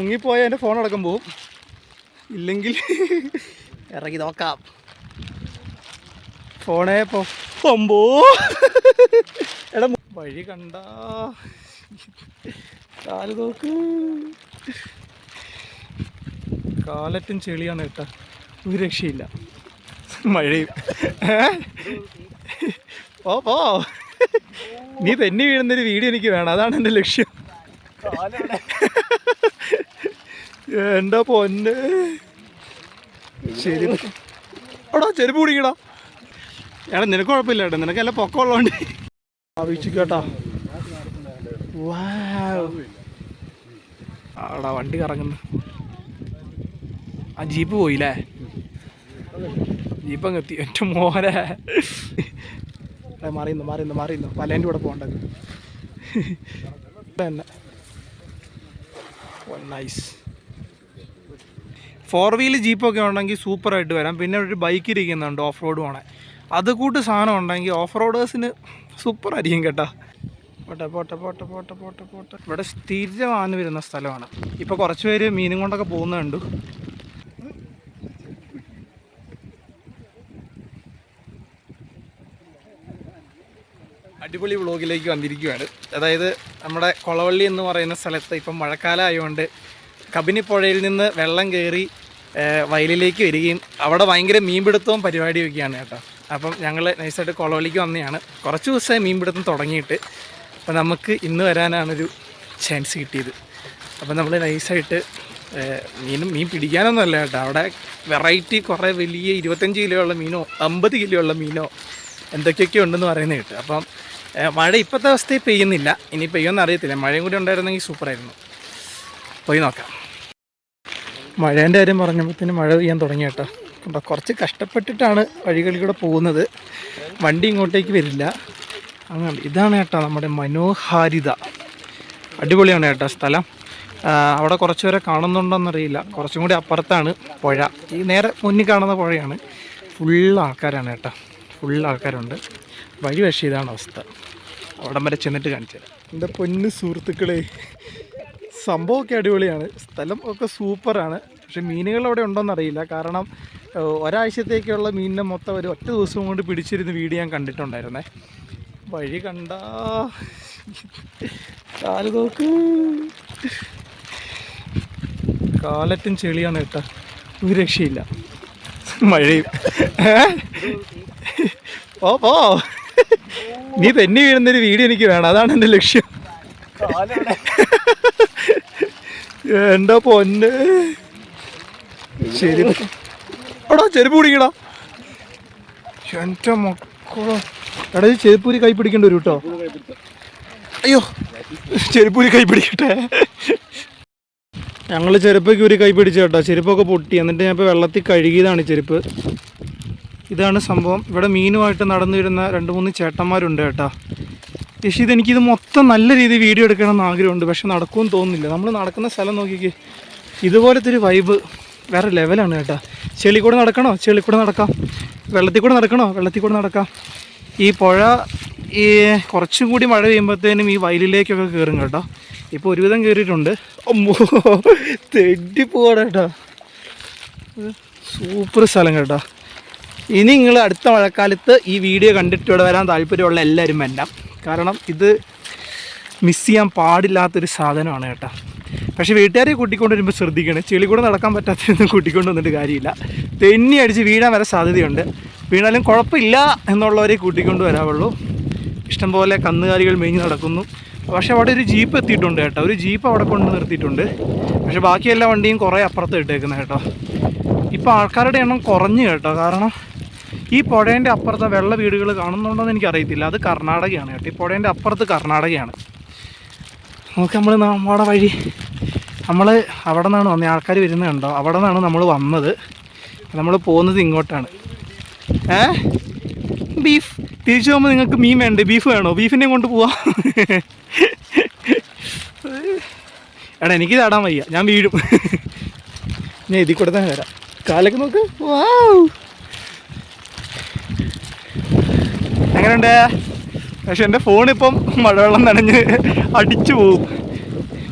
മുങ്ങിപ്പോയാൽ എന്റെ ഫോൺ അടക്കം പോവും. ഇല്ലെങ്കിൽ ഇറങ്ങി നോക്കാം. ഫോണേ പോകുമ്പോ എടാ വഴി കണ്ട. കാൽ നോക്ക്. കാലറ്റും ചെളിയാണ് കേട്ടോ. ഒരു രക്ഷയില്ല. മഴയും. ഓ പോ നീ തന്നെ വീഴുന്നൊരു വീഡിയോ എനിക്ക് വേണം. അതാണ് എന്റെ ലക്ഷ്യം. എന്റെ പൊന്നെ? ശരി. എടാ ചെരുപ്പ് കുടിക്കടാ. എടാ നിനക്ക് കുഴപ്പമില്ല കേട്ടോ. നിനക്ക് എല്ലാം പൊക്കമുള്ളതുകൊണ്ട്. ആവശ്യം കേട്ടോ ആടാ വണ്ടി കറങ്ങുന്നു. ആ ജീപ്പ് പോയില്ലേ? ജീപ്പ് അങ്ങ് എത്തി. എന്റെ മോനെ. എടാ, മാറിയുന്നു മാറിയുന്നു മാറിയുന്നു. പലേന്റെ കൂടെ പോകണ്ടത് തന്നെ നൈസ് ഫോർ വീൽ ജീപ്പൊക്കെ ഉണ്ടെങ്കിൽ സൂപ്പറായിട്ട് വരാം. പിന്നെ ഒരു ബൈക്ക് ഇരിക്കുന്നുണ്ട് ഓഫ് റോഡ് പോണേ. അത് കൂട്ട് സാധനം ഉണ്ടെങ്കിൽ ഓഫ് റോഡേഴ്സിന് സൂപ്പറായിരിക്കും കേട്ടോ. പോട്ടെ പോട്ടെ പോട്ടെ പോട്ടെ പോട്ടെ പോട്ടെ. ഇവിടെ സ്ഥിരമാണ് വരുന്ന സ്ഥലമാണ്. ഇപ്പോൾ കുറച്ച് പേര് മീനും കൊണ്ടൊക്കെ പോകുന്നുണ്ട് അടിപൊളി വ്ളോഗിലേക്ക് വന്നിരിക്കുകയാണ് അതായത് നമ്മുടെ കൊളവള്ളി എന്ന് പറയുന്ന സ്ഥലത്ത് ഇപ്പം മഴക്കാലം ആയതുകൊണ്ട് കബിനിപ്പുഴയിൽ നിന്ന് വെള്ളം കയറി വയലിലേക്ക് വരികയും അവിടെ ഭയങ്കര മീൻപിടുത്തവും പരിപാടിയൊക്കെയാണ് കേട്ടോ. അപ്പം ഞങ്ങൾ നൈസായിട്ട് കൊളവള്ളിക്ക് വന്നതാണ്. കുറച്ച് ദിവസമായി മീൻപിടുത്തം തുടങ്ങിയിട്ട് അപ്പം നമുക്ക് ഇന്ന് വരാനാണൊരു ചാൻസ് കിട്ടിയത്. അപ്പം നമ്മൾ നൈസായിട്ട് മീൻ മീൻ പിടിക്കാനൊന്നുമല്ല കേട്ടോ. അവിടെ വെറൈറ്റി കുറേ വലിയ ഇരുപത്തഞ്ച് കിലോ ഉള്ള മീനോ അമ്പത് കിലോ ഉള്ള മീനോ എന്തൊക്കെയൊക്കെ ഉണ്ടെന്ന് പറയുന്നത് കേട്ടോ. അപ്പം മഴ ഇപ്പോഴത്തെ അവസ്ഥയിൽ പെയ്യുന്നില്ല. ഇനി പെയ്യുമെന്ന് അറിയത്തില്ല മഴയും കൂടി ഉണ്ടായിരുന്നെങ്കിൽ സൂപ്പറായിരുന്നു പോയി നോക്കാം. മഴേന്റെ കാര്യം പറഞ്ഞപ്പോഴത്തേന് മഴ പെയ്യാൻ തുടങ്ങി കേട്ടോ. അപ്പോൾ കുറച്ച് കഷ്ടപ്പെട്ടിട്ടാണ് വഴികളിൽ കൂടെ പോകുന്നത്. വണ്ടി ഇങ്ങോട്ടേക്ക് വരില്ല. അങ്ങനെ ഇതാണ് കേട്ടോ നമ്മുടെ മനോഹാരിത. അടിപൊളിയാണ് കേട്ടോ സ്ഥലം. അവിടെ കുറച്ച് പേരെ കാണുന്നുണ്ടോയെന്നറിയില്ല കുറച്ചും കൂടി അപ്പുറത്താണ് പുഴ. ഈ നേരെ മുന്നിൽ കാണുന്ന പുഴയാണ്. ഫുൾ ആൾക്കാരാണ് കേട്ടോ. ഫുൾ ആൾക്കാരുണ്ട്. വഴി പക്ഷേ ഇതാണ് അവസ്ഥ. അവിടം വരെ ചെന്നിട്ട് കാണിച്ചു തരാം എന്റെ പൊന്ന് സുഹൃത്തുക്കളെ സംഭവമൊക്കെ അടിപൊളിയാണ്. സ്ഥലം ഒക്കെ സൂപ്പറാണ്. പക്ഷെ മീനുകൾ അവിടെ ഉണ്ടോയെന്നറിയില്ല കാരണം ഒരാഴ്ചത്തേക്കുള്ള മീനിനെ മൊത്തം ഒരു ഒറ്റ ദിവസം കൊണ്ട് പിടിച്ചിരുന്ന് വീഡിയോ ഞാൻ കണ്ടിട്ടുണ്ടായിരുന്നേ. വഴി കണ്ട. നോക്ക്. കാലറ്റും ചെളിയാണ് കേട്ടോ. ഒരു രക്ഷയില്ല. മഴയും. ഓ പോ നീ തെന്നി വീഴുന്നൊരു വീഡിയോ എനിക്ക് വേണം. അതാണ് എന്റെ ലക്ഷ്യം. എന്റെ പൊന്നെ. ശരി. എടാ ചെരുപ്പ് പിടിക്കടാ. എന്റെ മക്കളോ. എടാ ഈ ചെരുപ്പൂരി കൈ പിടിക്കേണ്ടി കേട്ടോ. അയ്യോ ചെരുപ്പൂരി കൈ പിടിക്കട്ടെ. ഞങ്ങൾ ചെരുപ്പൊക്കെ ഒരു കൈ പിടിച്ചു കേട്ടോ. ചെരുപ്പൊക്കെ പൊട്ടി. എന്നിട്ട് ഞാൻ ഇപ്പോൾ വെള്ളത്തിൽ കഴുകിയതാണ് ചെരുപ്പ്. ഇതാണ് സംഭവം. ഇവിടെ മീനുമായിട്ട് നടന്നു വരുന്ന രണ്ട് മൂന്ന് ചേട്ടന്മാരുണ്ട് കേട്ടോ. പക്ഷേ ഇതെനിക്കിത് മൊത്തം നല്ല രീതിയിൽ വീഡിയോ എടുക്കണമെന്ന് ആഗ്രഹമുണ്ട് പക്ഷെ നടക്കുമെന്ന് തോന്നുന്നില്ല. നമ്മൾ നടക്കുന്ന സ്ഥലം നോക്കിക്ക്. ഇതുപോലത്തെ ഒരു വൈബ് വേറെ ലെവലാണ് കേട്ടോ. ചെളി കൂടെ നടക്കണോ? ചെളി കൂടെ നടക്കാം. വെള്ളത്തിൽ കൂടെ നടക്കണോ? വെള്ളത്തിൽ കൂടെ നടക്കാം. ഈ പുഴ ഈ കുറച്ചും കൂടി മഴ പെയ്യുമ്പോഴത്തേനും ഈ വയലിലേക്കൊക്കെ കയറും കേട്ടോ. ഇപ്പോൾ ഒരുവിധം കയറിയിട്ടുണ്ട് അമ്മോ തെറ്റിപ്പോടാ കേട്ടോ. സൂപ്പർ സ്ഥലം കേട്ടോ. ഇനി നിങ്ങൾ അടുത്ത മഴക്കാലത്ത് ഈ വീഡിയോ കണ്ടിട്ട് ഇവിടെ വരാൻ താല്പര്യമുള്ള എല്ലാവരും വരണം. കാരണം ഇത് മിസ് ചെയ്യാൻ പാടില്ലാത്തൊരു സാധനമാണ് കേട്ടോ. പക്ഷേ വീട്ടുകാരെ കൂട്ടിക്കൊണ്ട് വരുമ്പോൾ ശ്രദ്ധിക്കണം. ചെളി കൂടെ നടക്കാൻ പറ്റാത്തൊന്നും കൂട്ടിക്കൊണ്ട് വന്നിട്ട് കാര്യമില്ല. തെന്നി അടിച്ച് വീഴാൻ വരെ സാധ്യതയുണ്ട്. വീണാലും കുഴപ്പമില്ല എന്നുള്ളവരെ കൂട്ടിക്കൊണ്ട് വരാവുള്ളൂ. ഇഷ്ടംപോലെ കന്നുകാലികൾ മേഞ്ഞ് നടക്കുന്നു. പക്ഷേ അവിടെ ഒരു ജീപ്പ് എത്തിയിട്ടുണ്ട് കേട്ടോ. ഒരു ജീപ്പ് അവിടെ കൊണ്ട് നിർത്തിയിട്ടുണ്ട്. പക്ഷേ ബാക്കി എല്ലാ വണ്ടിയും കുറേ അപ്പുറത്ത് ഇട്ടേക്കുന്നത് കേട്ടോ. ഇപ്പോൾ ആൾക്കാരുടെ എണ്ണം കുറഞ്ഞു കേട്ടോ. കാരണം ഈ പുഴേന്റെ അപ്പുറത്തെ വെള്ള വീടുകൾ കാണുന്നുണ്ടോയെന്ന് എനിക്കറിയത്തില്ല. അത് കർണാടകയാണ് കേട്ടോ. ഈ പുഴേന്റെ അപ്പുറത്ത് കർണാടകയാണ്. നമുക്ക് നമ്മൾ നമ്മുടെ വഴി നമ്മൾ അവിടെ നിന്നാണ് വന്നത് ആൾക്കാർ വരുന്നത് കണ്ടോ? അവിടെ നിന്നാണ് നമ്മൾ വന്നത്. നമ്മൾ പോകുന്നത് ഇങ്ങോട്ടാണ്. ഏ? ബീഫ്. തിരിച്ചു പോകുമ്പോൾ നിങ്ങൾക്ക് മീൻ വേണ്ടേ? ബീഫ് വേണോ? ബീഫിനെ കൊണ്ട് പോവാം. എടാ എനിക്ക് ചാടാൻ വയ്യ. ഞാൻ വീഴും. ഞാൻ ഇതിൽ കൂടെ തന്നെ വരാം. കാലൊക്കെ നോക്ക്. വാവ് എങ്ങനെയുണ്ട്? പക്ഷെ എന്റെ ഫോണിപ്പം മഴവെള്ളം നനഞ്ഞ് അടിച്ചു പോവും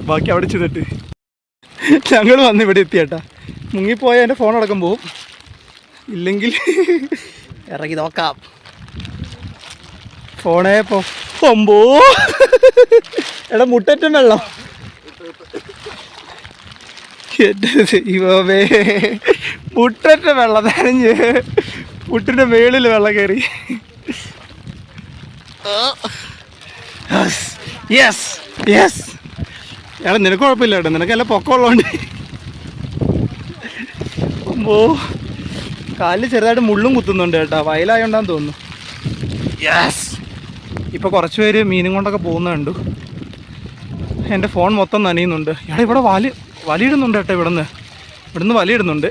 ബാക്കി അവിടെ ചെന്നിട്ട്. ഞങ്ങൾ വന്ന് ഇവിടെ എത്തിയേട്ടാ മുങ്ങിപ്പോയാൽ എന്റെ ഫോൺ അടക്കം പോവും ഇല്ലെങ്കിൽ ഇറങ്ങി നോക്കാം. ഫോണേ പോമ്പോ എടാ മുട്ടറ്റം വെള്ളം. എന്റെ ദൈവമേ. മുട്ടറ്റ വെള്ളം നനഞ്ഞ് മുട്ടിന്റെ മേളിൽ വെള്ളം കയറി യെസ് യെസ് എടാ നിനക്ക് കുഴപ്പമില്ല കേട്ടോ. എല്ലാം പൊക്കമുള്ളതുകൊണ്ട്. ഓ കാലിൽ ചെറുതായിട്ട് മുള്ളും കുത്തുന്നുണ്ട് കേട്ടോ. വയലായോണ്ടാന്ന് തോന്നുന്നു. യെസ് ഇപ്പോൾ കുറച്ച് പേര് മീനും കൊണ്ടൊക്കെ പോകുന്ന കണ്ടു. എന്റെ ഫോൺ മൊത്തം നനയുന്നുണ്ട്. എടാ ഇവിടെ വലി വലിയിടുന്നുണ്ട് കേട്ടോ ഇവിടുന്ന്. ഇവിടുന്ന് വലിയിടുന്നുണ്ട്.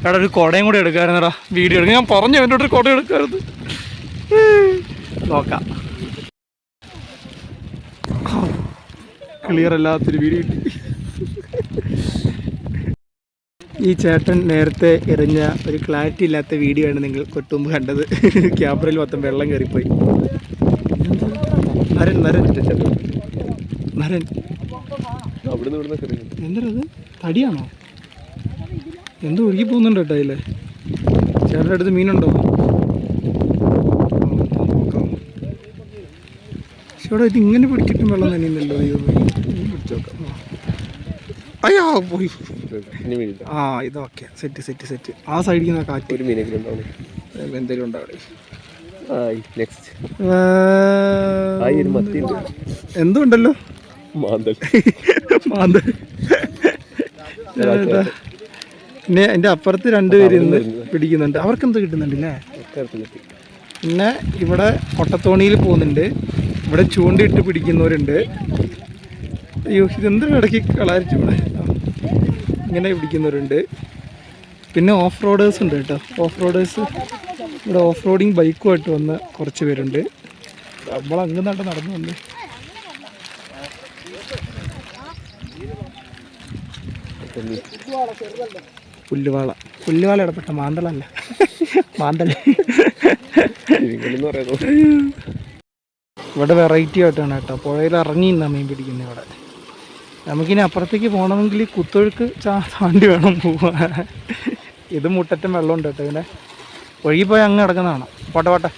എടാ ഒരു കുടയും കൂടി എടുക്കാറുണ്ടാ വീഡിയോ എടുക്കാൻ ഞാൻ പറഞ്ഞു എന്റെ ഒരു കുട എടുക്കരുത് നോക്കാം. ക്ലിയർ അല്ലാത്തൊരു വീഡിയോ കിട്ടി. ഈ ചേട്ടൻ നേരത്തെ എറിഞ്ഞ ഒരു ക്ലാരിറ്റി ഇല്ലാത്ത വീഡിയോ ആണ് നിങ്ങൾ കൊട്ടുമ്പ് കണ്ടത്. ക്യാമറയിൽ മൊത്തം വെള്ളം കയറിപ്പോയി. നരൻ നരൻ. ചേട്ടൻ നരൻ തടിയാണോ? എന്തോ ഒഴുകി പോകുന്നുണ്ടോ കേട്ടോ അതിലെ. ചേട്ടന്റെ അടുത്ത് മീനുണ്ടോ? ചേട്ടാ ഇത് ഇങ്ങനെ പിടിച്ചിട്ടും വെള്ളം നനയുന്നല്ലോ അയ്യോ പിടിച്ചോക്കാം. അയ്യോ പോയി. ആ ഇതൊക്കെ സെറ്റ് സെറ്റ് സെറ്റ്. ആ സൈഡിൽ നിന്ന് കാറ്റ്. ഒരു മീനെങ്കിലും ഉണ്ടാവും. എന്തെങ്കിലും ഉണ്ടാവും അവിടെ? ആയി നെക്സ്റ്റ് ആ, ആയി ഒരു മത്തി ഉണ്ട്. എന്തോ ഉണ്ടല്ലോ മാന്തൽ. പിന്നെ എന്റെ അപ്പുറത്ത് രണ്ടുപേര് ഇന്ന് പിടിക്കുന്നുണ്ട്. അവർക്ക് എന്തോ കിട്ടുന്നുണ്ടല്ലേ പിന്നെ ഇവിടെ കൊട്ടത്തോണിയിൽ പോകുന്നുണ്ട്. ഇവിടെ ചൂണ്ടിയിട്ട് പിടിക്കുന്നവരുണ്ട്. അയ്യോ ഇതെന്തൊരു ഇടയ്ക്ക് കളാരിച്ചു ഇവിടെ. ഇങ്ങനെ പിടിക്കുന്നവരുണ്ട്. പിന്നെ ഓഫ് റോഡേഴ്സ് ഉണ്ട് കേട്ടോ. ഓഫ് റോഡേഴ്സ് ഇവിടെ ഓഫ് റോഡിങ് ബൈക്കുമായിട്ട് വന്ന കുറച്ച് പേരുണ്ട്. നമ്മൾ അങ്ങ് നട്ട് നടന്നു വന്ന്. പുല്ലുവാള. പുല്ലുവാള ഇടപെട്ട മാന്തളല്ല. മാന്തള. പറയുന്നു. ഇവിടെ വെറൈറ്റി ആയിട്ടാണ് കേട്ടോ. പുഴയിൽ ഇറങ്ങി നിന്നാ മീൻ പിടിക്കുന്നത് ഇവിടെ. നമുക്കിനി അപ്പുറത്തേക്ക് പോകണമെങ്കിൽ കുത്തൊഴുക്ക് ചാ താണ്ടി വേണം പോവാൻ. ഇത് മുട്ടറ്റം വെള്ളമുണ്ട് കേട്ടോ ഇതിനെ ഒഴുകിപ്പോയി പോയി അങ്ങ് കിടക്കുന്നതാണ്. പോട്ടെ പോട്ടെ.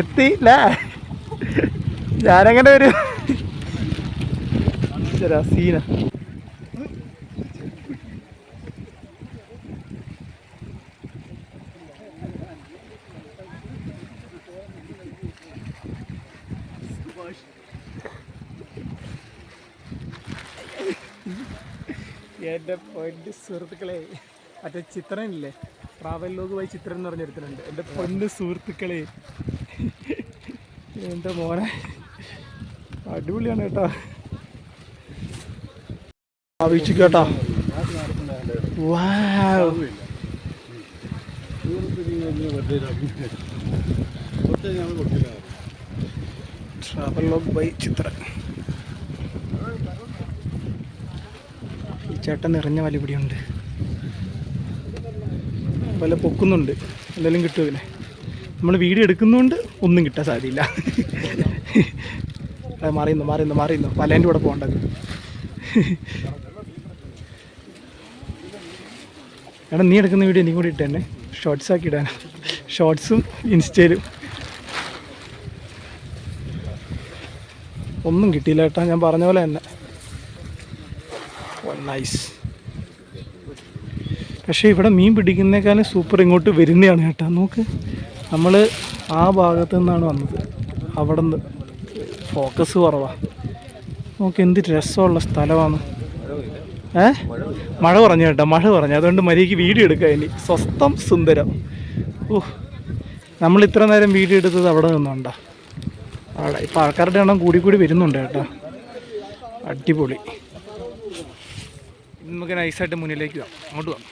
എത്തിയില്ല ഞാനങ്ങനെ ഒരു സീന. എന്റെ എന്റെ സുഹൃത്തുക്കളെ മറ്റേ ചിത്രനില്ലേ? ട്രാവൽ ലോഗ് പോയി ചിത്രം എന്ന് പറഞ്ഞെടുത്തിട്ടുണ്ട് എന്റെ പൊന്ന് സുഹൃത്തുക്കളെ. എന്റെ മോനെ. അടിപൊളിയാണ് കേട്ടോ. Wow. Travel log by Chithran ചേട്ടൻ നിറഞ്ഞ വല വല്ല വല പൊക്കുന്നുണ്ട്. എന്തെങ്കിലും കിട്ടും ഇതിനെ. നമ്മൾ വീഡിയോ എടുക്കുന്നതുകൊണ്ട് ഒന്നും കിട്ടാൻ സാധ്യയില്ല അത് മാറിയുന്നു മാറിയുന്നു മാറിയുന്നു. വലേന്റെ കൂടെ പോകേണ്ടത് എടാ നീ എടുക്കുന്ന വീഡിയോ നീ കൂടി ഇട്ടേനെ ഷോർട്സ് ആക്കി ഇടാനാ. ഷോർട്സും ഇൻസ്റ്റയിലും ഒന്നും കിട്ടിയില്ല ഏട്ടാ ഞാൻ പറഞ്ഞ പോലെ തന്നെ. നൈസ് പക്ഷേ ഇവിടെ മീൻ പിടിക്കുന്നേക്കാളും സൂപ്പർ ഇങ്ങോട്ട് വരുന്നതാണ് കേട്ടോ. നോക്ക്. നമ്മൾ ആ ഭാഗത്തു നിന്നാണ് വന്നത്. അവിടെ നിന്ന് ഫോക്കസ് കുറവാണ് നോക്ക് എന്ത് രസമുള്ള സ്ഥലമാണ്. ഏ? മഴ പറഞ്ഞു കേട്ടോ. മഴ പറഞ്ഞു അതുകൊണ്ട് മരിക്ക് വീഡിയോ എടുക്കാം ഇനി. സ്വസ്ഥം സുന്ദരം. ഓ നമ്മൾ ഇത്ര നേരം വീഡിയോ എടുത്തത് അവിടെ നിന്നുണ്ടോ അവിടെ ഇപ്പോൾ ആൾക്കാരുടെ എണ്ണം കൂടി കൂടി വരുന്നുണ്ട് കേട്ടോ. അടിപൊളി. നമുക്ക് നൈസായിട്ട് മുന്നിലേക്ക് പോവാം അങ്ങോട്ട് പോവാം?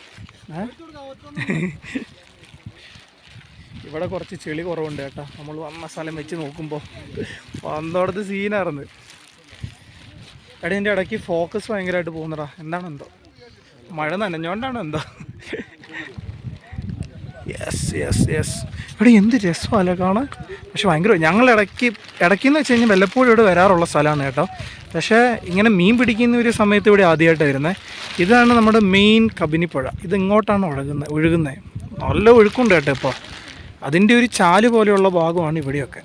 ഇവിടെ കുറച്ച് ചെളി കുറവുണ്ട് കേട്ടോ. നമ്മൾ വന്ന സ്ഥലം വെച്ച് നോക്കുമ്പോൾ വന്നോടത്ത് സീനായിരുന്നു. എടാ ഇടയ്ക്ക് ഫോക്കസ് ഭയങ്കരമായിട്ട് പോകുന്നടാ. എന്താണ് എന്തോ? മഴ നനഞ്ഞോണ്ടാണ് എന്തോ? യെസ് യെസ് യെസ് ഇവിടെ എന്ത് രസമല്ലേ കാണാൻ? പക്ഷെ ഭയങ്കര ഞങ്ങൾ ഇടയ്ക്ക് ഇടയ്ക്കെന്ന് വെച്ച് കഴിഞ്ഞാൽ വല്ലപ്പോഴും ഇവിടെ വരാറുള്ള സ്ഥലമാണ് കേട്ടോ. പക്ഷേ ഇങ്ങനെ മീൻ പിടിക്കുന്ന ഒരു സമയത്ത് ഇവിടെ ആദ്യമായിട്ട് വരുന്നത്. ഇതാണ് നമ്മുടെ മെയിൻ കബിനിപ്പുഴ ഇത് ഇങ്ങോട്ടാണ് ഒഴുകുന്നത് ഒഴുകുന്നത് നല്ല ഒഴുക്കുണ്ട് കേട്ടോ ഇപ്പോൾ അതിന്റെ ഒരു ചാൽ പോലെയുള്ള ഭാഗമാണ് ഇവിടെയൊക്കെ.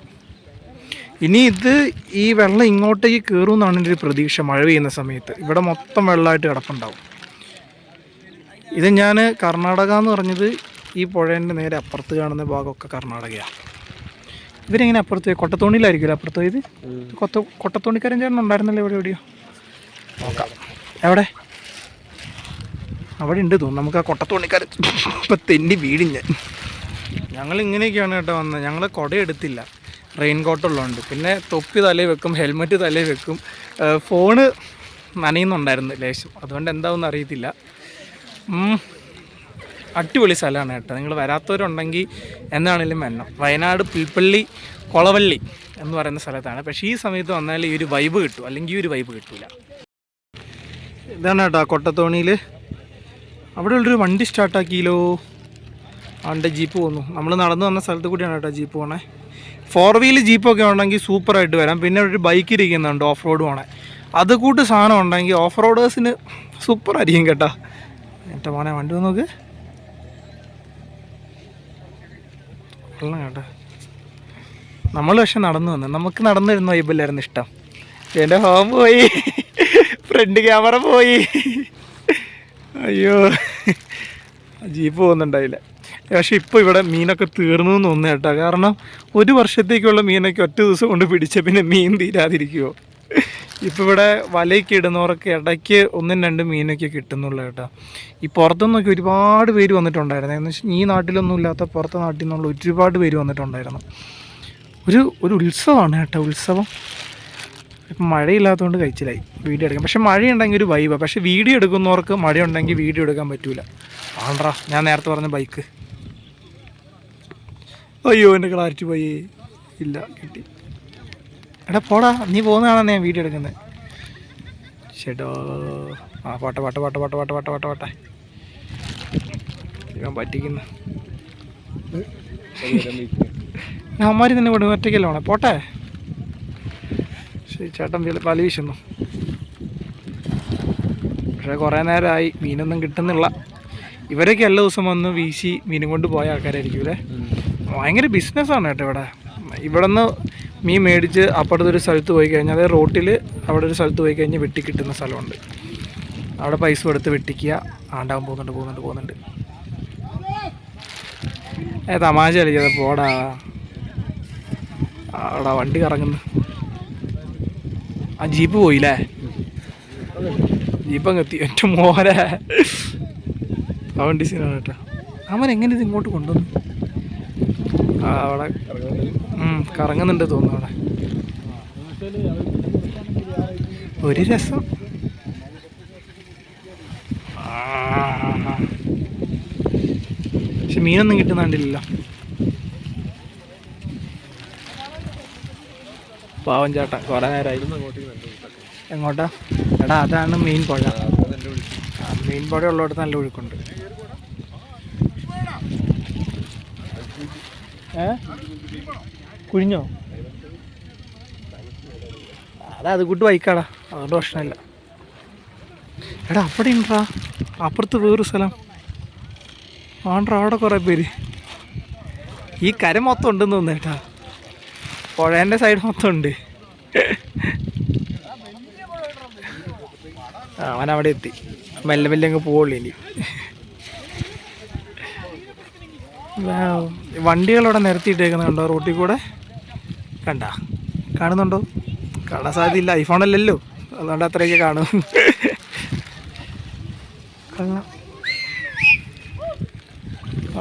ഇനി ഇത് ഈ വെള്ളം ഇങ്ങോട്ടേക്ക് കയറും എന്നാണ് എന്റെ ഒരു പ്രതീക്ഷ മഴ പെയ്യുന്ന സമയത്ത്. ഇവിടെ മൊത്തം വെള്ളമായിട്ട് കിടപ്പുണ്ടാവും. ഇത് ഞാൻ കർണാടക എന്ന് പറഞ്ഞത് ഈ പുഴേന്റെ നേരെ അപ്പുറത്ത് കാണുന്ന ഭാഗമൊക്കെ കർണാടകയാണ് ഇവരെങ്ങനെ അപ്പുറത്ത്? കൊട്ടത്തോണിയിലായിരിക്കുമല്ലോ അപ്പുറത്ത് പോയത്? കൊത്ത കൊട്ടത്തോണിക്കാരൻ ചേട്ടൻ ഉണ്ടായിരുന്നല്ലോ ഇവിടെ എവിടെയോ? നോക്കാം. എവിടെ? അവിടെ ഉണ്ട് തോന്നുന്നു. നമുക്ക് ആ കൊട്ടത്തോണിക്കാരൻ ഇപ്പം തെന്നി വീടിഞ്ഞ്. ഞങ്ങൾ ഇങ്ങനെയൊക്കെയാണ് കേട്ടോ വന്നത്. ഞങ്ങൾ കുട എടുത്തില്ല റെയിൻ കോട്ടുള്ളതുകൊണ്ട് പിന്നെ തൊപ്പി തലയിൽ വെക്കും ഹെൽമെറ്റ് തലയിൽ വെക്കും. ഫോണ് നനയുന്നുണ്ടായിരുന്നു ലേശം. അതുകൊണ്ട് എന്താവെന്ന് അറിയത്തില്ല. അടിപൊളി സ്ഥലമാണ് കേട്ടോ. നിങ്ങൾ വരാത്തവരുണ്ടെങ്കിൽ എന്താണെങ്കിലും വരണം. വയനാട് പുൽപ്പള്ളി കൊളവള്ളി എന്ന് പറയുന്ന സ്ഥലത്താണ്. പക്ഷേ ഈ സമയത്ത് വന്നാൽ ഈ ഒരു വൈബ് കിട്ടും. അല്ലെങ്കിൽ ഈ ഒരു വൈബ് കിട്ടില്ല ഇതാണ് കേട്ടോ കൊട്ടത്തോണിയിൽ അവിടെ ഉള്ളൊരു വണ്ടി സ്റ്റാർട്ടാക്കിയല്ലോ ആണ്ട് ജീപ്പ് പോന്നു നമ്മൾ നടന്നു വന്ന സ്ഥലത്ത് കൂടിയാണ് കേട്ടോ ജീപ്പ് പോണേ. ഫോർ വീൽ ജീപ്പൊക്കെ ഉണ്ടെങ്കിൽ സൂപ്പറായിട്ട് വരാം. പിന്നെ ഒരു ബൈക്ക് ഇരിക്കുന്നുണ്ട് ഓഫ് റോഡ് പോണേ. അത് കൂട്ട് സാധനം ഉണ്ടെങ്കിൽ ഓഫ് റോഡേഴ്സിന് സൂപ്പറായിരിക്കും കേട്ടോ. എന്റെ മോനെ വണ്ടി നോക്ക്. കൊള്ളാം കേട്ടോ. നമ്മൾ പക്ഷെ നടന്നു വന്നു. നമുക്ക് നടന്നു വരുന്ന വൈബല്ലായിരുന്നു ഇഷ്ടം. എന്റെ ഹോം പോയി. ഫ്രണ്ട് ക്യാമറ പോയി. അയ്യോ. ജീപ്പ് പോകുന്നുണ്ടായില്ല. പക്ഷെ ഇപ്പോൾ ഇവിടെ മീനൊക്കെ തീർന്നു എന്ന് തോന്നുന്നു കേട്ടോ. കാരണം ഒരു വർഷത്തേക്കുള്ള മീനൊക്കെ ഒറ്റ ദിവസം കൊണ്ട് പിടിച്ച പിന്നെ മീൻ തീരാതിരിക്കുമോ ഇപ്പോൾ ഇവിടെ വലയൊക്കെ ഇടുന്നവർക്ക് ഇടയ്ക്ക് ഒന്നും രണ്ടും മീനൊക്കെ കിട്ടുന്നുള്ളൂ കേട്ടോ. ഈ പുറത്തുനിന്നൊക്കെ ഒരുപാട് പേര് വന്നിട്ടുണ്ടായിരുന്നു. എന്ന് വെച്ചാൽ ഈ നാട്ടിലൊന്നും ഇല്ലാത്ത പുറത്തെ നാട്ടിൽ നിന്നുള്ള ഒരുപാട് പേര് വന്നിട്ടുണ്ടായിരുന്നു. ഒരു ഒരു ഉത്സവമാണ് കേട്ടോ ഉത്സവം. ഇപ്പം മഴയില്ലാത്തതുകൊണ്ട് കഴിച്ചിലായി വീഡിയോ എടുക്കാം പക്ഷെ മഴയുണ്ടെങ്കിൽ ഒരു വൈബാണ് പക്ഷെ വീഡിയോ എടുക്കുന്നവർക്ക് മഴയുണ്ടെങ്കിൽ വീഡിയോ എടുക്കാൻ പറ്റൂല. ആണ്ട്രാ ഞാൻ നേരത്തെ പറഞ്ഞ ബൈക്ക് അയ്യോ എന്റെ ക്ലാരിറ്റി പോയി. ഇല്ല കിട്ടി. എടാ പോടാ നീ പോകുന്നതാണെന്ന് ഞാൻ വീഡിയോ എടുക്കുന്നത്? ചേട്ടോ ആ പോട്ടെ പോട്ടെ പോട്ടെ പോട്ടെ പോട്ടെ പോട്ടെ പോട്ടെ പോട്ടെ. ഇവൻ പറ്റിക്കുന്നു. അമ്മാരി തന്നെ വിടും ഒറ്റയ്ക്കല്ലേ പോട്ടെ. ശരി ചേട്ടൻ വില- വീശുന്നു. പക്ഷേ കുറേ നേരമായി മീനൊന്നും കിട്ടുന്നില്ല. ഇവരൊക്കെ എല്ലാ ദിവസം വന്ന് വീശി മീനും കൊണ്ട് പോയ ആൾക്കാരായിരിക്കും അല്ലേ? ഭയങ്കര ബിസിനസ്സാണ് കേട്ടോ ഇവിടെ. ഇവിടെ നിന്ന് മീൻ മേടിച്ച് അപ്പുറത്തൊരു സ്ഥലത്ത് പോയി കഴിഞ്ഞാൽ അതായത് റോട്ടിൽ അവിടെ ഒരു സ്ഥലത്ത് പോയി കഴിഞ്ഞാൽ വെട്ടി കിട്ടുന്ന സ്ഥലമുണ്ട്. അവിടെ പൈസ കൊടുത്ത് വെട്ടിക്കുക ആണ്ടാവാൻ പോകുന്നുണ്ട് പോകുന്നുണ്ട് പോകുന്നുണ്ട്. ഏ തമാശ കളിക്കാതെ പോടാ. അവിടെ വണ്ടി കറങ്ങുന്നു. ആ ജീപ്പ് പോയില്ലേ? ജീപ്പ് അങ്ങ് എത്തി ഏറ്റവും മോരെ ആ സീനാണ് കേട്ടോ. അവൻ എങ്ങനെ ഇത് ഇങ്ങോട്ട് കൊണ്ടുവന്നു? ആ അവിടെ. കറങ്ങുന്നുണ്ട് തോന്നുന്നു അവിടെ. ഒരു രസം. പക്ഷെ മീനൊന്നും കിട്ടുന്നുണ്ടില്ലല്ലോ പാവം ചേട്ടൻ കുറെ നേരമായി എങ്ങോട്ടാ? എടാ അതാണ് മെയിൻ പുഴ. മീൻ പുഴ ഉള്ളിടത്ത് നല്ല ഒഴുക്കുണ്ട്. ഏ? കുഴിഞ്ഞോ? അതാ അത് കൂട്ട് ബൈക്കാടാ അതുകൊണ്ട് പ്രശ്നമില്ല. എടാ അവിടെ ഉണ്ടാ അപ്പുറത്ത് വേറൊരു സ്ഥലം. ആണ്ടാ അവിടെ കുറേ പേര്. ഈ കര മൊത്തം ഉണ്ടെന്ന് തോന്നുന്നു കേട്ടാ. പുഴേന്റെ സൈഡ് മൊത്തം ഉണ്ട്. അവൻ അവിടെ എത്തി. മെല്ലെ മെല്ലെ അങ്ങ് പോവുള്ളൂ ഇനി. വണ്ടികളവിടെ നിരത്തിയിട്ടേക്കുന്ന കണ്ടോ? റോട്ടിൽ കൂടെ? കണ്ട? കാണുന്നുണ്ടോ? കാണാൻ സാധ്യതയില്ല. ഐഫോണല്ലല്ലോ അതുകൊണ്ട് അത്രയൊക്കെ കാണാം.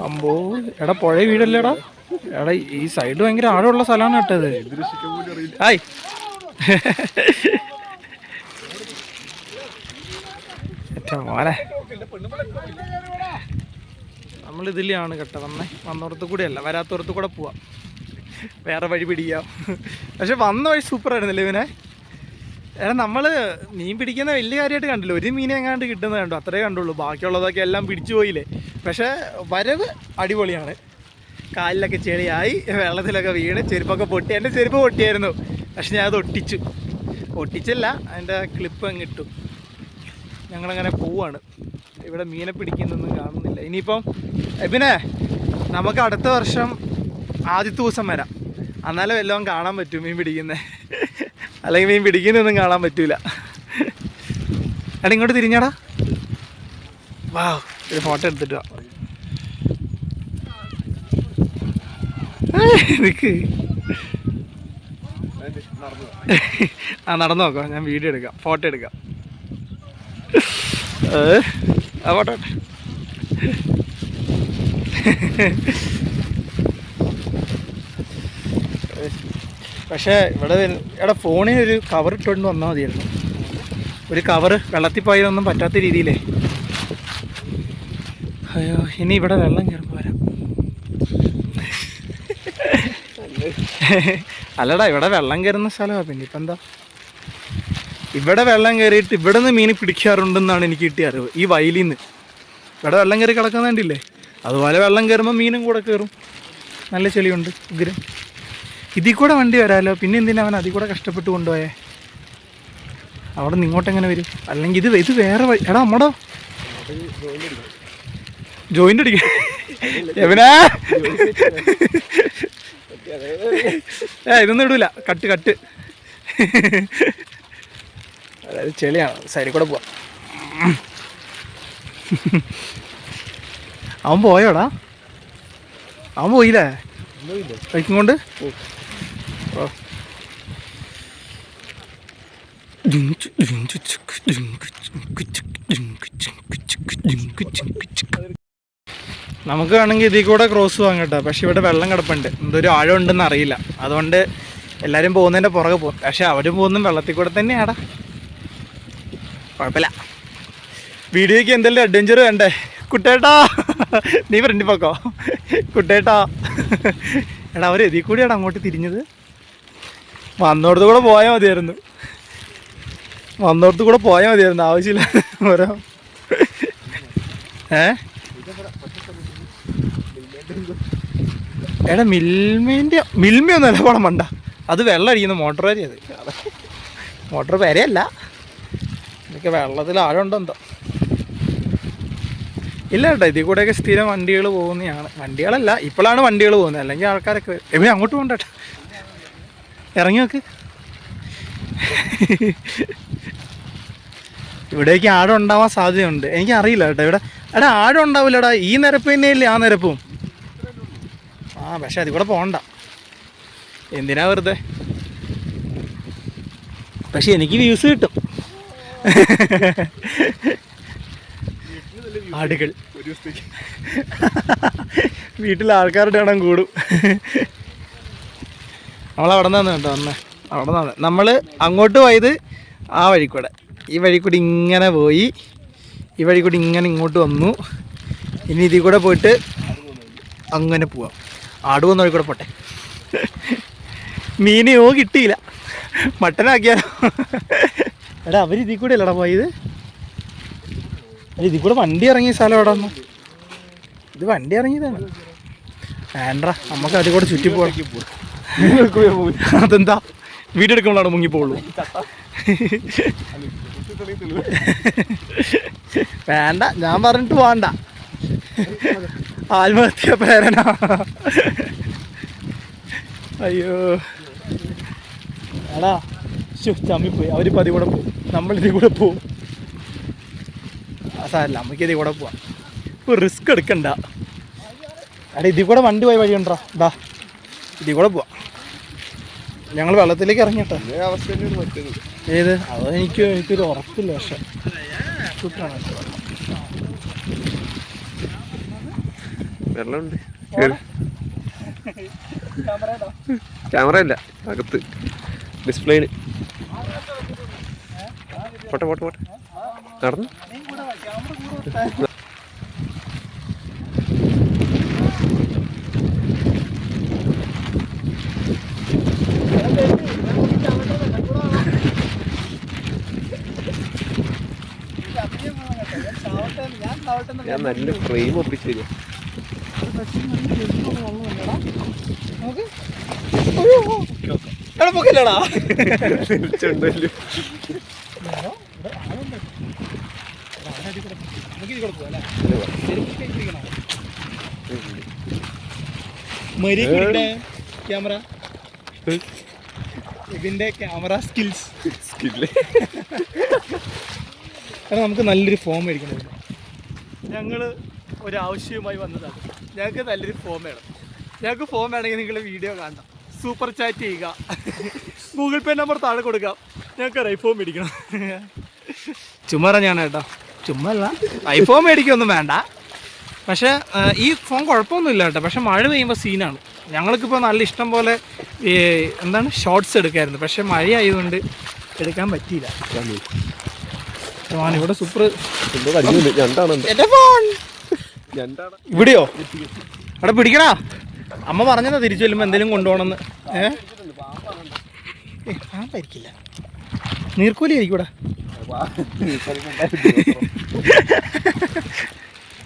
അമ്പോ എടാ പുഴ വീടല്ലേടാ? എടാ ഈ സൈഡ് ഭയങ്കര ആഴമുള്ള സ്ഥലമാണ് കേട്ടത് ഹായ്. ഏറ്റവും മോനെ. നമ്മൾ ഇതിലാണ് കേട്ടോ വന്നേ. വന്നോടത്ത് കൂടെ അല്ല വരാത്തോടത്ത് കൂടെ പോവാം. വേറെ വഴി പിടിക്കാം. പക്ഷെ വന്ന വഴി സൂപ്പർ ആയിരുന്നല്ലേ ഇവനെ? എടാ നമ്മൾ മീൻ പിടിക്കുന്ന വലിയ കാര്യമായിട്ട് കണ്ടില്ല. ഒരു മീനെ എങ്ങാണ്ട് കിട്ടുന്നത് കണ്ടു. അത്രേ കണ്ടുള്ളൂ. ബാക്കിയുള്ളതൊക്കെ എല്ലാം പിടിച്ചു പോയില്ലേ. പക്ഷേ വരവ് അടിപൊളിയാണ്. കാലിലൊക്കെ ചെളിയായി വെള്ളത്തിലൊക്കെ വീണ് ചെരുപ്പൊക്കെ പൊട്ടി. എന്റെ ചെരുപ്പ് പൊട്ടിയായിരുന്നു പക്ഷെ ഞാനത് ഒട്ടിച്ചു. ഒട്ടിച്ചല്ല അതിന്റെ ക്ലിപ്പ് അങ്ങ് ഇട്ടു. ഞങ്ങളങ്ങനെ പോവാണ്. ഇവിടെ മീനെ പിടിക്കുന്നൊന്നും കാണുന്നില്ല. ഇനിയിപ്പം പിന്നെ നമുക്ക് അടുത്ത വർഷം ആദ്യത്തെ ദിവസം വരാം. എന്നാലും എല്ലാം കാണാൻ പറ്റും മീൻ പിടിക്കുന്നത് അല്ലെങ്കിൽ മീൻ പിടിക്കുന്നൊന്നും കാണാൻ പറ്റൂല. എടാ ഇങ്ങോട്ട് തിരിഞ്ഞടാ. വാ ഒരു ഫോട്ടോ എടുത്തിട്ട് വാ. നിക്ക്. ആ നടന്നു നോക്കാം. ഞാൻ വീഡിയോ എടുക്കാം. ഫോട്ടോ എടുക്കാം. ആ ഫോട്ടോ. പക്ഷേ ഇവിടെ എടാ ഫോണിൽ ഒരു കവർ ഇട്ടുകൊണ്ട് വന്നാൽ മതിയായിരുന്നു. ഒരു കവർ വെള്ളത്തിൽ പോയതൊന്നും പറ്റാത്ത രീതിയിലേ. അയ്യോ ഇനി ഇവിടെ വെള്ളം കയറുമ്പോൾ വരാം അല്ലടാ ഇവിടെ വെള്ളം കയറുന്ന സ്ഥലമാണ് പിന്നെ ഇപ്പം എന്താ? ഇവിടെ വെള്ളം കയറിയിട്ട് ഇവിടെ നിന്ന് മീൻ പിടിക്കാറുണ്ടെന്നാണ് എനിക്ക് കിട്ടിയ അറിവ്. ഈ വയലിൽ നിന്ന് ഇവിടെ വെള്ളം കയറി കിടക്കാൻ വേണ്ടിയില്ലേ അതുപോലെ വെള്ളം കയറുമ്പോൾ മീനും കൂടെ കയറും. നല്ല ചെളിയുണ്ട് ഉഗ്രം. ഇതിൽ കൂടെ വണ്ടി വരാമല്ലോ പിന്നെ എന്തിനാ അവൻ അതിൽ കൂടെ കഷ്ടപ്പെട്ട് കൊണ്ടുപോയേ? അവിടെ നിന്ന് ഇങ്ങോട്ട് എങ്ങനെ വരും? അല്ലെങ്കിൽ ഇത് ഇത് വേറെ വഴി എടാ അമ്മടോ. ജോയിന്റ് അടിക്കാം എവനാ? ഏ ഇതൊന്നും ഇടൂല കട്ട് കട്ട് അതായത് ചെളിയാണ് സൈഡിൽ കൂടെ പോവാം അവൻ പോയോടാ അവൻ പോയില്ലേ ബൈക്കും കൊണ്ട് ഓ നമുക്ക് വേണമെങ്കിൽ ഇതിൽ കൂടെ ക്രോസ് പോകാം കേട്ടോ. പക്ഷെ ഇവിടെ വെള്ളം കിടപ്പുണ്ട്. എന്തൊരു ആഴം ഉണ്ടെന്ന് അറിയില്ല. അതുകൊണ്ട് എല്ലാവരും പോകുന്നതിന്റെ പുറകെ പോകും. പക്ഷെ അവരും പോകുന്നതും വെള്ളത്തിൽ കൂടെ തന്നെയാടാ. കുഴപ്പമില്ല. വീഡിയോയ്ക്ക് എന്തെങ്കിലും അഡ്വഞ്ചർ വേണ്ടേ? കുട്ടേട്ടാ നീ ഫ്രണ്ടി പോക്കോ? കുട്ടേട്ടാ. എടാ അവർ ഇതിൽ കൂടിയാണ് അങ്ങോട്ട് തിരിഞ്ഞത്? വന്നോടത്ത് കൂടെ പോയാൽ മതിയായിരുന്നു. വന്നോടത്ത് കൂടെ പോയാൽ മതിയായിരുന്നു. ആവശ്യമില്ല ഓരോ ഏ? എടാ മിൽമേന്റെ മിൽമയൊന്നും അല്ല പോണം വേണ്ട അത് വെള്ളം അടിക്കുന്ന മോട്ടർ വരെ അത് മോട്ടർ വരെയല്ല ഇതൊക്കെ വെള്ളത്തിൽ ആഴമുണ്ടോ എന്തോ ഇല്ല കേട്ടോ ഇതിൽ കൂടെയൊക്കെ സ്ഥിരം വണ്ടികൾ പോകുന്നതാണ്. വണ്ടികളല്ല ഇപ്പോഴാണ് വണ്ടികൾ പോകുന്നത്. അല്ലെങ്കിൽ ആൾക്കാരൊക്കെ. എവിടെ അങ്ങോട്ട് പോകണ്ട ഇറങ്ങി നോക്ക്. ഇവിടേക്ക് ആഴം ഉണ്ടാവാൻ സാധ്യതയുണ്ട്. എനിക്കറിയില്ല കേട്ടോ ഇവിടെ. എടാ ആഴം ഉണ്ടാവില്ലടാ ഈ നിരപ്പ് തന്നെയല്ലേ ആ നിരപ്പും? ആ പക്ഷെ അതിവിടെ പോകണ്ട എന്തിനാ വെറുതെ? പക്ഷെ എനിക്ക് വ്യൂസ് കിട്ടും. ആടുകൾ. വീട്ടിൽ ആൾക്കാരുടെ എണ്ണം കൂടും. നമ്മൾ അവിടെ നിന്നാണ് കേട്ടോ അന്ന് അവിടെ നിന്നാണ്. നമ്മൾ അങ്ങോട്ട് പോയത് ആ വഴിക്കൂടെ. ഈ വഴിക്കൂടെ ഇങ്ങനെ പോയി. ഈ വഴിക്കൂടെ ഇങ്ങനെ ഇങ്ങോട്ട് വന്നു. ഇനി ഇതിൽ കൂടെ പോയിട്ട് അങ്ങനെ പോവാം. ആട് നോക്കിക്കൂടെ പോട്ടെ. മീനെയോ കിട്ടിയില്ല. മട്ടനാക്കിയാലോ. എടാ അവർ ഇതിൽ കൂടെ അല്ലടാ പോയത്? അല്ല ഇതിൽ കൂടെ വണ്ടി ഇറങ്ങിയ സ്ഥലം എവിടെ ഒന്ന് ഇത് വണ്ടി ഇറങ്ങിയതാണ്. വേണ്ട നമുക്ക് അതിൽ കൂടെ ചുറ്റി പോകണം അതെന്താ? വീഡിയോ എടുക്കുമ്പോഴാണ് മുങ്ങിപ്പോളൂ വേണ്ട ഞാൻ പറഞ്ഞിട്ട് പോണ്ട ആത്മഹത്യ പ്രേരണ. അയ്യോ. എടാ ശു ചമ്മിപ്പോയി അവരിപ്പോൾ അതിൽ കൂടെ പോകും നമ്മളിതിൽ കൂടെ പോവും. സാരല്ല നമുക്ക് ഇതി കൂടെ പോവാം. ഇപ്പോൾ റിസ്ക് എടുക്കണ്ട. എടാ ഇതി കൂടെ വണ്ടി പോയി വഴിയുണ്ടോ ഇതാ ഇതിൽ കൂടെ പോവാം. ഞങ്ങൾ വെള്ളത്തിലേക്ക് ഇറങ്ങിട്ടെ ഏത്? അത് എനിക്ക് എനിക്കൊരു ഉറപ്പില്ല പക്ഷെ സൂപ്പറാണ് വെള്ളമുണ്ട്. ക്യാമറ ഇല്ല. അകത്ത്. ഡിസ്പ്ലേന്. പോട്ടെ പോട്ടെ പോട്ടെ. നടന്നു. ഞാൻ നല്ല ഫ്രെയിം ഒപ്പിച്ചു എടാ പൊക്കില്ലടാ തിരിച്ചുണ്ടല്ലോ ക്യാമറ. ഇതിന്റെ ക്യാമറ സ്കിൽസ്. സ്കില്ല്. കാരണം നമുക്ക് നല്ലൊരു ഫോം മേടിക്കണം. ഞങ്ങൾ ഒരാവശ്യവുമായി വന്നതാണ്. ഞങ്ങൾക്ക് നല്ലൊരു ഫോം വേണം. ഞങ്ങൾക്ക് ഫോം വേണമെങ്കിൽ നിങ്ങൾ വീഡിയോ കാണണം. സൂപ്പർ ചാറ്റ് ചെയ്യുക. ഗൂഗിൾ പേ നമ്പർ താഴെ കൊടുക്കാം. ഞങ്ങൾക്ക് ഐഫോൺ മേടിക്കണം. ചുമ്മാ ഞാൻ കേട്ടോ. ചുമ്മല്ല ഐഫോൺ മേടിക്കൊന്നും വേണ്ട. പക്ഷേ ഈ ഫോൺ കുഴപ്പമൊന്നുമില്ല കേട്ടോ. പക്ഷെ മഴ പെയ്യുമ്പോൾ സീനാണ് ഞങ്ങൾക്കിപ്പോൾ നല്ല ഇഷ്ടം പോലെ എന്താണ് ഷോർട്സ് എടുക്കായിരുന്നു. പക്ഷേ മഴ ആയതുകൊണ്ട് എടുക്കാൻ പറ്റിയില്ല. ഇവിടെ സൂപ്പർ എന്റെ ഫോൺ ഇവിടെയോ? അവിടെ പിടിക്കടാ. അമ്മ പറഞ്ഞതാ തിരിച്ചു ചെല്ലുമ്പോൾ എന്തെങ്കിലും കൊണ്ടുപോകണമെന്ന്. ഏ? നീർക്കൂലി ആയിരിക്കൂടാ.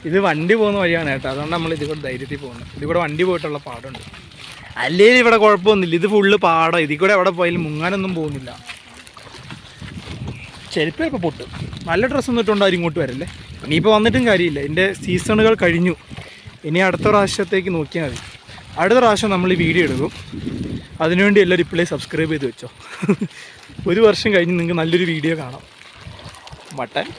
ഇത് വണ്ടി പോകുന്ന വഴിയാണ് കേട്ടോ. അതുകൊണ്ട് നമ്മൾ ഇത് ധൈര്യത്തിൽ പോകുന്നത് ഇത് കൂടെ വണ്ടി പോയിട്ടുള്ള പാടുണ്ട്. അല്ലെങ്കിൽ ഇവിടെ കുഴപ്പമൊന്നുമില്ല. ഇത് ഫുള്ള് പാടം. ഇതിൽ കൂടെ എവിടെ പോയാലും മുങ്ങാനൊന്നും പോകുന്നില്ല. ചെരുപ്പ് ചിലപ്പോൾ പൊട്ടും. നല്ല ഡ്രസ്സൊന്നും ഒന്നിട്ടുണ്ടാവും ഇങ്ങോട്ട് വരല്ലേ? ഇനിയിപ്പോൾ വന്നിട്ടും കാര്യമില്ല. എന്റെ സീസണുകൾ കഴിഞ്ഞു. ഇനി അടുത്ത പ്രാവശ്യത്തേക്ക് നോക്കിയാൽ മതി. അടുത്ത പ്രാവശ്യം നമ്മൾ ഈ വീഡിയോ എടുക്കും അതിനുവേണ്ടി എല്ലാവരും ഇപ്പോഴേ സബ്സ്ക്രൈബ് ചെയ്ത് വെച്ചോ. ഒരു വർഷം കഴിഞ്ഞ് നിങ്ങൾക്ക് നല്ലൊരു വീഡിയോ കാണാം. മട്ടൻ.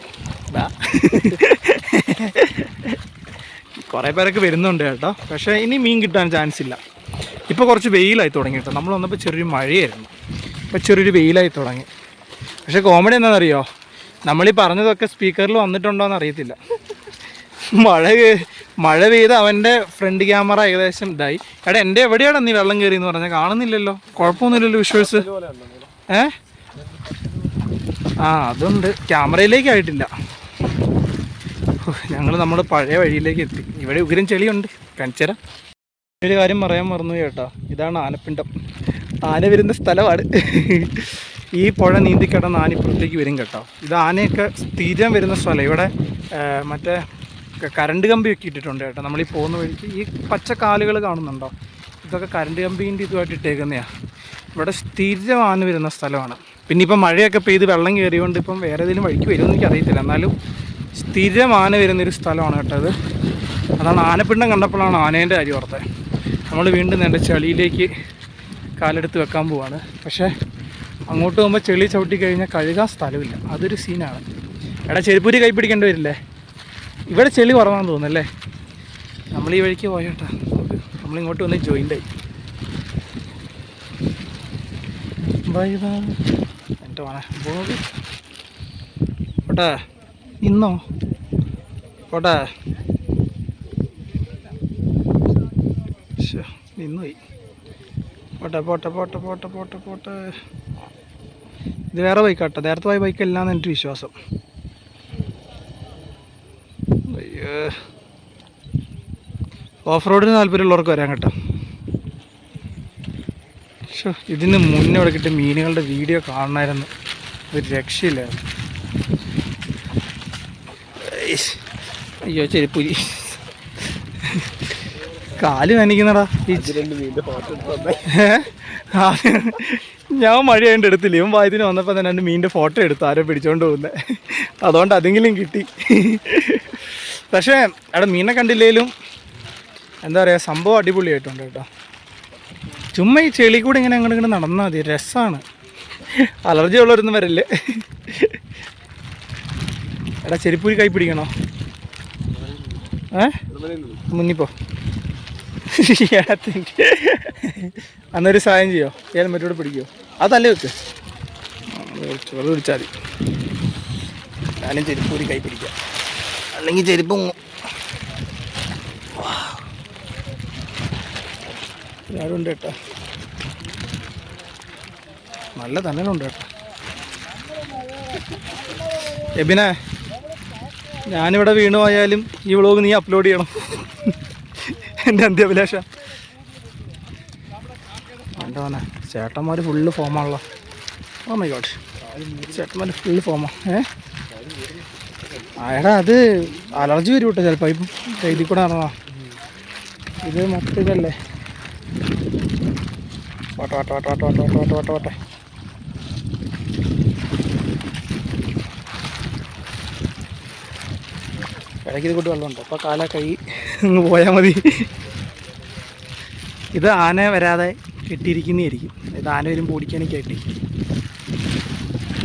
കുറേ പേരൊക്കെ വരുന്നുണ്ട് കേട്ടോ. പക്ഷേ ഇനി മീൻ കിട്ടാൻ ചാൻസ് ഇല്ല. ഇപ്പോൾ കുറച്ച് വെയിലായി തുടങ്ങി കേട്ടോ. നമ്മൾ വന്നപ്പോൾ ചെറിയൊരു മഴയായിരുന്നു. ഇപ്പോൾ ചെറിയൊരു വെയിലായി തുടങ്ങി. പക്ഷേ കോമഡി എന്താണെന്നറിയോ? നമ്മളീ പറഞ്ഞതൊക്കെ സ്പീക്കറിൽ വന്നിട്ടുണ്ടോ എന്ന് അറിയത്തില്ല. മഴ മഴ പെയ്ത് അവന്റെ ഫ്രണ്ട് ക്യാമറ ഏകദേശം ഇതായി. എടാ എന്റെ എവിടെയാണ് നീ വെള്ളം കയറി എന്ന് പറഞ്ഞാൽ കാണുന്നില്ലല്ലോ. കുഴപ്പമൊന്നുമില്ലല്ലോ വിഷ്വൽസ്. ഏ? ആ അതുണ്ട്. ക്യാമറയിലേക്ക് ആയിട്ടില്ല. ഞങ്ങൾ നമ്മുടെ പഴയ വഴിയിലേക്ക് എത്തി. ഇവിടെ ഉഗ്രം ചെളിയുണ്ട്. കാണിച്ചുതരാം. ഒരു കാര്യം പറയാൻ മറന്നു കേട്ടോ. ഇതാണ് ആനപ്പിണ്ടം. ആന വരുന്ന സ്ഥലമാണ്. ഈ പുഴ നീന്തി നീന്തിക്കിടന്ന് ആന ഇപ്പുറത്തേക്ക് വരും കേട്ടോ. ഇത് ആനയൊക്കെ സ്ഥിരം വരുന്ന സ്ഥലം. ഇവിടെ മറ്റേ കരണ്ട് കറണ്ട് കമ്പി ഒക്കെ ഇട്ടിട്ടുണ്ട് കേട്ടോ. നമ്മൾ ഈ പോകുന്ന വഴിക്ക് ഈ പച്ച കാലുകൾ കാണുന്നുണ്ടോ? ഇതൊക്കെ കരണ്ട് കമ്പീന്റെ ഇതുമായിട്ട് ഇട്ടേക്കുന്നതാണ് ഇവിടെ സ്ഥിരം ആന വരുന്ന സ്ഥലമാണ്. പിന്നെ ഇപ്പം മഴയൊക്കെ പെയ്ത് വെള്ളം കയറിയോണ്ട് ഇപ്പം വേറെ ഏതെങ്കിലും വഴിക്ക് വരുമെന്ന് എനിക്ക് അറിയത്തില്ല എന്നാലും സ്ഥിരം ആന വരുന്നൊരു സ്ഥലമാണ് കേട്ടോ അത് അതാണ് ആനപ്പിണ്ടം കണ്ടപ്പോഴാണ് ആനേന്റെ കാര്യം ഓർത്തത്. നമ്മൾ വീണ്ടും എന്റെ ചളിയിലേക്ക് കാലെടുത്ത് വെക്കാൻ പോവാണ്. പക്ഷേ അങ്ങോട്ട് പോകുമ്പോൾ ചെളി ചവിട്ടി കഴിഞ്ഞാൽ കഴുകാൻ സ്ഥലമില്ല. അതൊരു സീനാണ്. എടാ ചെരുപ്പൂരി കൈ പിടിക്കേണ്ടി വരില്ലേ? ഇവിടെ ചെളി കുറവാണെന്ന് തോന്നുന്നല്ലേ? നമ്മൾ ഈ വഴിക്ക് പോയോട്ടാ. നമ്മളിങ്ങോട്ട് വന്ന് ജോയിന്റ് ആയി. ബൈ ബൈ എന്റെ പോട്ടെ. ഇന്നോ പോട്ടെ. നിന്നുപോയി. പോട്ടെ പോട്ടെ പോട്ടെ പോട്ടെ പോട്ടെ പോട്ടെ. ഇത് വേറെ ബൈക്കാട്ടോ. നേരത്തെ പോയ ബൈക്ക് അല്ലാന്ന് എന്റെ വിശ്വാസം. അയ്യോ. ഓഫ് റോഡിന് താല്പര്യമുള്ളവർക്ക് വരാൻ കേട്ടോ. ശ്ശോ, ഇതിന് മുന്നേ ഇവിടെ കിട്ടിയ മീനുകളുടെ വീഡിയോ കാണണമായിരുന്നു. ഒരു രക്ഷയില്ലായിരുന്നു അയ്യോ ചെരുപ്പുരി കാൽ നനയ്ക്കുന്നടാ. ഈ രണ്ട് മീന്റെ ഫോട്ടോ ഞാൻ മഴയായിട്ട് എടുത്തില്ല. ഇവൻ വായത്തിന് വന്നപ്പോൾ തന്നെ എന്റെ മീനിന്റെ ഫോട്ടോ എടുത്ത് ആരോ പിടിച്ചോണ്ട് പോകുന്നത് അതുകൊണ്ട് അതെങ്കിലും കിട്ടി. പക്ഷേ അവിടെ മീനെ കണ്ടില്ലേലും എന്താ പറയുക സംഭവം അടിപൊളിയായിട്ടുണ്ട് കേട്ടോ. ചുമ്മാ ഈ ചെളി കൂടെ ഇങ്ങനെ അങ്ങോട്ട് ഇങ്ങനെ നടന്നാൽ മതി. രസമാണ് അലർജി ഉള്ളവരൊന്നും വരല്ലേ. എടാ ചെരിപ്പൂരി കൈ പിടിക്കണോ? ഏ? മുന്നിപ്പോ അന്നൊരു സഹായം ചെയ്യോ? ഹെൽമെറ്റോട് പിടിക്കോ? അതല്ലേ വെക്ക്. ചോറ് പിടിച്ചാൽ മതി. ഞാനും ചെരുപ്പ് ഒരു കൈ പിടിക്കാം. അല്ലെങ്കിൽ ചെരുപ്പ്. ആരുണ്ട് കേട്ടോ. നല്ല തന്നലുണ്ട് കേട്ടോ. എബിനെ ഞാനിവിടെ വീണു പോയാലും ഈ വ്ളോഗ് നീ അപ്ലോഡ് ചെയ്യണം. എന്റെ അന്ത്യാഭിലാഷ. വേണ്ടവനെ ചേട്ടന്മാർ ഫുള്ള് ഫോമാണല്ലോ ഓ മൈ ഗോഡ് ചേട്ടന്മാർ ഫുള്ള് ഫോമാ ഏ? അയടാ അത് അലർജി വരും കേട്ടോ ചിലപ്പോൾ ഇപ്പം കയ്യിൽ കൂടെ നടന്നോ ഇത് മത്തിതല്ലേ ഓട്ടെ ഓട്ടെ ഓട്ടെ ഓട്ടെ ഓട്ടെ ഓട്ടെ ഇടയ്ക്ക് ഇത് കൂട്ടി വെള്ളമുണ്ട് അപ്പോൾ കാല കൈ അങ്ങ് പോയാൽ മതി. ഇത് ആന വരാതെ കെട്ടിയിരിക്കുന്നതായിരിക്കും. ഇത് ആനവരും ഓടിക്കാനും കെട്ടി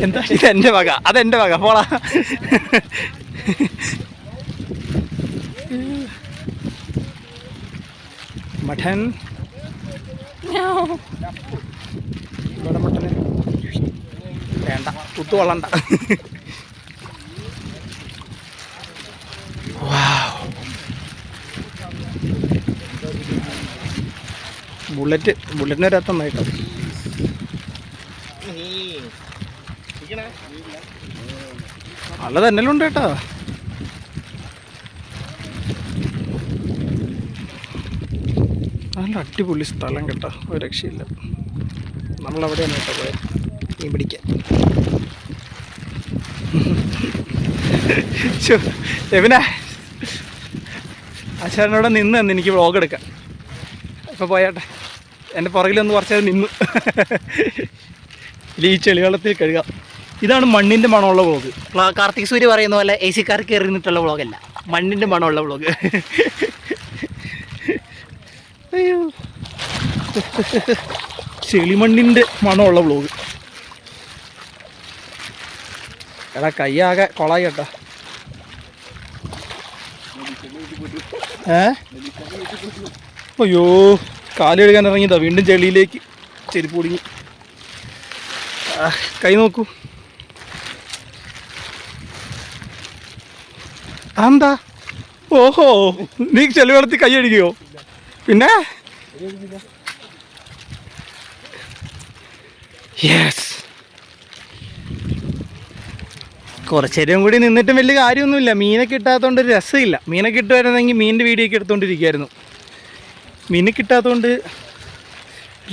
എന്താ? ഇത് എന്റെ വക. അതെന്റെ വക. പോളാ മഠൻ. വേണ്ട. കുത്തു കൊള്ളണ്ട. ബുള്ളറ്റ് ബുള്ളറ്റിന് വരാത്ത കേട്ടോ നല്ല തന്നെയുണ്ട് കേട്ടോ. നല്ല അടിപൊളി സ്ഥലം കേട്ടോ. ഒരു രക്ഷയില്ല. നമ്മളവിടെയാണ് കേട്ടോ പോയത് മീൻ പിടിക്കാൻ. എവിനാ? അച്ഛനോടെ നിന്ന് എനിക്ക് വ്ളോഗ് എടുക്കാം. ഇപ്പം പോയാട്ടെ. എന്റെ പുറകിലൊന്ന് കുറച്ച് നിന്ന്. ഈ ചെളിവെള്ളത്തിൽ കഴുകാം. ഇതാണ് മണ്ണിന്റെ മണമുള്ള വ്ളോഗ്. കാർത്തിക് സൂര്യ പറയുന്ന പോലെ എ സി കാർ കയറി നിന്നിട്ടുള്ള വ്ളോഗല്ല. മണ്ണിന്റെ മണമുള്ള വ്ളോഗ്. അയ്യോ. ചെളിമണ്ണിന്റെ മണമുള്ള വ്ളോഗ്. എടാ കൈയാകെ കൊളായി കേട്ടോ. ഏ? അയ്യോ. കാൽ കഴുകാൻ ഇറങ്ങിയതാ. വീണ്ടും ചെളിയിലേക്ക് ചെരുപ്പ് കുടുങ്ങി കൈ നോക്കൂ. എന്താ ഓഹോ നീ ചെളി വെള്ളത്തിൽ കൈ അടിക്കുകയോ പിന്നെ? യെസ് കുറച്ചേരം കൂടി നിന്നിട്ടും വലിയ കാര്യമൊന്നുമില്ല. മീനെ കിട്ടാത്തതുകൊണ്ട് രസമില്ല. മീനെ കിട്ടുമായിരുന്നെങ്കിൽ മീനിന്റെ വീഡിയോ ഒക്കെ എടുത്തുകൊണ്ടിരിക്കുകയായിരുന്നു മീനെ കിട്ടാത്തതുകൊണ്ട്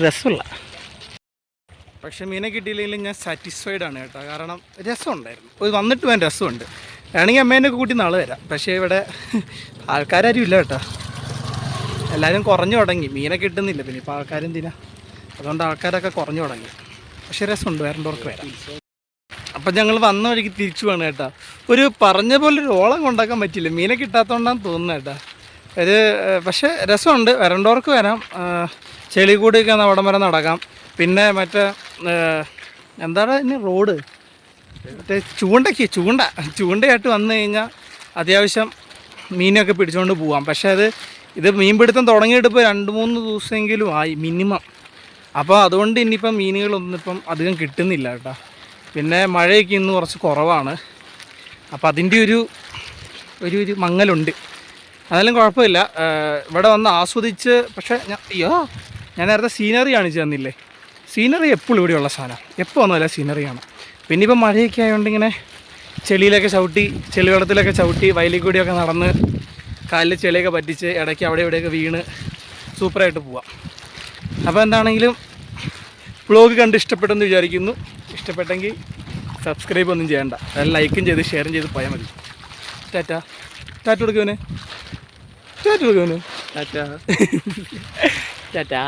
രസമില്ല. പക്ഷെ മീനെ കിട്ടിയില്ലെങ്കിലും ഞാൻ സാറ്റിസ്ഫൈഡ് ആണ് കേട്ടോ. കാരണം രസമുണ്ടായിരുന്നു. ഒരു വന്നിട്ട് വേണ്ട രസമുണ്ട്. വേണമെങ്കിൽ അമ്മേനൊക്കെ കൂട്ടി നാളെ വരാം. പക്ഷേ ഇവിടെ ആൾക്കാരും ഇല്ല കേട്ടോ. എല്ലാവരും കുറഞ്ഞു തുടങ്ങി. മീനെ കിട്ടുന്നില്ല. പിന്നെ ഇപ്പോൾ ആൾക്കാരെന്തിനാ? അതുകൊണ്ട് ആൾക്കാരൊക്കെ കുറഞ്ഞു തുടങ്ങി. പക്ഷേ രസമുണ്ട്. വേറെന്തോർക്ക് വരാം. അപ്പം ഞങ്ങൾ വന്ന വഴിക്ക് തിരിച്ചു വേണം കേട്ടോ. ഒരു പറഞ്ഞ പോലെ ഒരു ഓളം കൊണ്ടാക്കാൻ പറ്റില്ല മീനെ കിട്ടാത്തതുകൊണ്ടാണ് തോന്നുന്നത് കേട്ടോ. ഏഹ്, പക്ഷേ രസമുണ്ട്. വരണ്ടവർക്ക് വരാം. ചെളി കൂടിയൊക്കെ അവിടം വരെ നടക്കാം. പിന്നെ മറ്റേ എന്താണ് ഇനി റോഡ്? മറ്റേ ചൂണ്ടയ്ക്ക് ചൂണ്ട. ചൂണ്ടയായിട്ട് വന്നു കഴിഞ്ഞാൽ അത്യാവശ്യം മീനൊക്കെ പിടിച്ചുകൊണ്ട് പോവാം. പക്ഷേ അത് ഇത് മീൻ പിടുത്തം തുടങ്ങിയിട്ട് ഇപ്പോൾ രണ്ട് മൂന്ന് ദിവസമെങ്കിലും ആയി മിനിമം. അപ്പോൾ അതുകൊണ്ട് ഇനിയിപ്പം മീനുകളൊന്നും ഇപ്പം അധികം കിട്ടുന്നില്ല കേട്ടോ. പിന്നെ മഴയൊക്കെ ഇന്ന് കുറച്ച് കുറവാണ്. അപ്പോൾ അതിന്റെ ഒരു ഒരു ഒരു മങ്ങലുണ്ട്. അതെല്ലാം കുഴപ്പമില്ല. ഇവിടെ വന്ന് ആസ്വദിച്ച് പക്ഷേ ഞാൻ അയ്യോ ഞാൻ നേരത്തെ സീനറി കാണിച്ചു തന്നില്ലേ? സീനറി എപ്പോഴും ഇവിടെയുള്ള സാധനം. എപ്പോൾ വന്നാലും സീനറിയാണ് പിന്നെ ഇപ്പം മഴയൊക്കെ ആയതുകൊണ്ട് ഇങ്ങനെ ചെളിയിലൊക്കെ ചവിട്ടി ചെളിവെള്ളത്തിലൊക്കെ ചവിട്ടി വയലിൽ കൂടിയൊക്കെ നടന്ന് കാലിൽ ചെളിയൊക്കെ പറ്റിച്ച് ഇടയ്ക്ക് അവിടെ ഇവിടെയൊക്കെ വീണ് സൂപ്പറായിട്ട് പോവാം. അപ്പോൾ എന്താണെങ്കിലും വ്ലോഗ് കണ്ട് ഇഷ്ടപ്പെട്ടെന്ന് വിചാരിക്കുന്നു. ഇഷ്ടപ്പെട്ടെങ്കിൽ സബ്സ്ക്രൈബ് ഒന്നും ചെയ്യണ്ട. ലൈക്കും ചെയ്ത് ഷെയറും ചെയ്ത് പോയാൽ മതി. ടാറ്റ. ടാറ്റ കൊടുക്കുവനെ ടാറ്റ കൊടുക്കുവനെ ടാറ്റാ